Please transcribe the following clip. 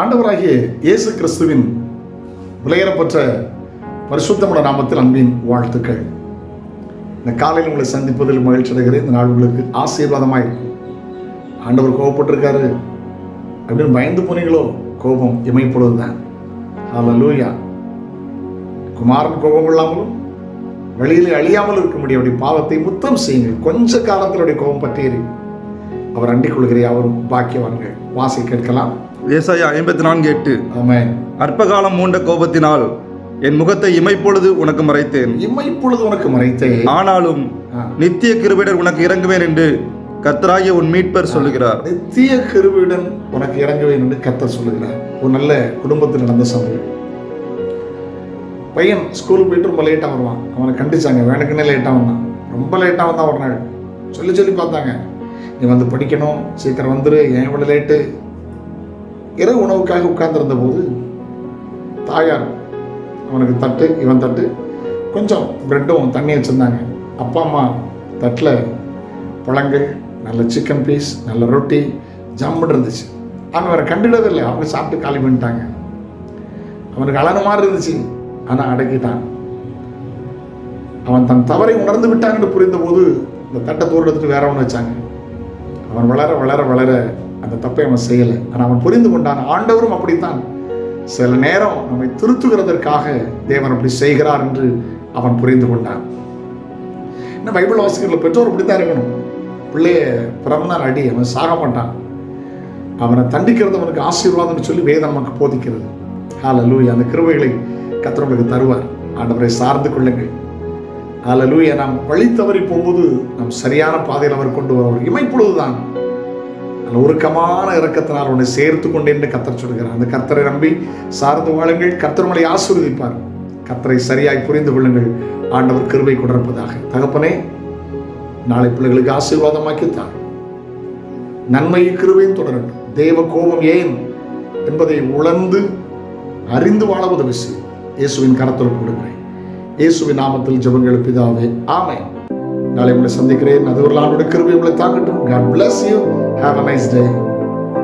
ஆண்டவராகிய இயேசு கிறிஸ்துவின் விலையேறப்பட்ட பரிசுத்தமுட நாமத்தில் அன்பின் வாழ்த்துக்கள். இந்த காலையில் உங்களை சந்திப்பதில் மகிழ்ச்சி அடைகிறேன். இந்த நாள் உங்களுக்கு ஆசீர்வாதமாக இருக்கும். ஆண்டவர் கோபப்பட்டிருக்காரு. அப்படின்னு பயந்து போனீங்களோ கோபம் இமைப்பொழுது தான் லூயா குமாரன் கோபம் இல்லாமலும் வழியில் அழியாமல் இருக்கும்படி அப்படி பாவத்தை முத்தம் செய்யுங்கள். கொஞ்ச காலத்தில் கோபம் பற்றியறி அவர் அண்டிக் கொள்கிறே அவரும் பாக்கியவான்கள். வாசி கேட்கலாம். ஏசாயா ஐம்பத்தி நான்கு எட்டு ஆமென். அற்பகாலம் மூண்ட கோபத்தினால் என் முகத்தை இமைப்பொழுது உனக்கு மறைத்தேன். இம்மைப்பொழுது உனக்கு மறைத்தே ஆனாலும். நித்திய கிருபையினர் உனக்கு இறங்குவேன் என்று கர்த்தராகிய உன் மீட்பர் சொல்லுகிறார். நித்திய கிருபையுடன் உனக்கு இறங்குவேன் என்று கத்தர் சொல்லுகிறார். ஒரு நல்ல குடும்பத்தில் நடந்த சம்பவம். பையன் ஸ்கூலுக்கு போயிட்டு ரொம்ப லேட்டாக வருவான். அவனை கண்டிச்சாங்க. வேணுக்குன்னே லேட்டாக வந்தான். ரொம்ப லேட்டாக வந்தான் ஒரு நாள். சொல்லி சொல்லி பார்த்தாங்க. நீ வந்து படிக்கணும். சீக்கிரம் வந்துரு. ஏன் இவ்வளோ லேட்டு இரவு உணவுக்காக உட்கார்ந்திருந்த போது தாயார் அவனுக்கு தட்டு இவன் தட்டு கொஞ்சம் பிரெட்டும் தண்ணி வச்சுருந்தாங்க. அப்பா அம்மா தட்டில் பழங்கள் நல்ல சிக்கன் பீஸ் நல்ல ரொட்டி ஜம்முன்னு இருந்துச்சு. அவன் அவரை கண்டுடவே அவங்க சாப்பிட்டு காலி பண்ணிட்டாங்க. அவனுக்கு அழகு மாதிரி இருந்துச்சு. ஆனால் அடக்கிட்டான். அவன் தன் தவறை உணர்ந்து விட்டான்னு புரிந்தபோது இந்த தட்டை தூர எடுத்துட்டு வேற ஒன்று வச்சாங்க. அவன் வளர வளர வளர அந்த தப்பை அவன் செய்யலை. ஆனால் அவன் புரிந்து கொண்டான் ஆண்டவரும் அப்படித்தான். சில நேரம் நம்மை திருத்துகிறதற்காக தேவன் அப்படி செய்கிறார் என்று அவன் புரிந்து கொண்டான். இன்னும் பைபிள் வாசிக்கிறதுல பெற்றோர் இப்படித்தான் இருக்கணும். பிள்ளைய பிறந்தநாள் அடி அவன் சாக மாட்டான். அவனை தண்டிக்கிறது அவனுக்கு ஆசீர்வாதம்னு சொல்லி வேதம் நமக்கு போதிக்கிறது. ஹalleluya அந்த கிருவைகளை கத்திரவங்களுக்கு தருவார். ஆண்டவரை சார்ந்து கொள்ளுங்கள். ஹalleluya நாம் வழி தவறி போகும்போது நம் சரியான பாதையில் அவர் கொண்டு வருவார் இமைப்பொழுதுதான் உருக்கமான இறக்கத்தினால் உன்னை சேர்த்து கொண்டேன்னு கத்தர் சொல்கிறார். அந்த கர்த்தரை நம்பி சார்ந்து வாழுங்கள். கத்தர் உங்களை ஆசீர்வதிப்பார். கத்தரை சரியாய் புரிந்து கொள்ளுங்கள். ஆண்டவர் கிருபை கொண்டிருப்பதாக. தகப்பனே நாளை பிள்ளைகளுக்கு ஆசீர்வாதமாக்கித்தார் நன்மையும் கிருபையும் தொடரட்டும். தேவ கோபம் ஏன் என்பதை உணர்ந்து அறிந்து வாழ உதவி செய்யும். இயேசுவின் கரத்தில் கொடுக்கிறேன் இயேசுவின் நாமத்தில் ஜபங்கள் பிதாவே. ஆமை நாளை உங்களை சந்திக்கிறேன். அது ஒரு நாளோட கிருபை உங்களை தாக்கட்டும் God bless you. Have a nice day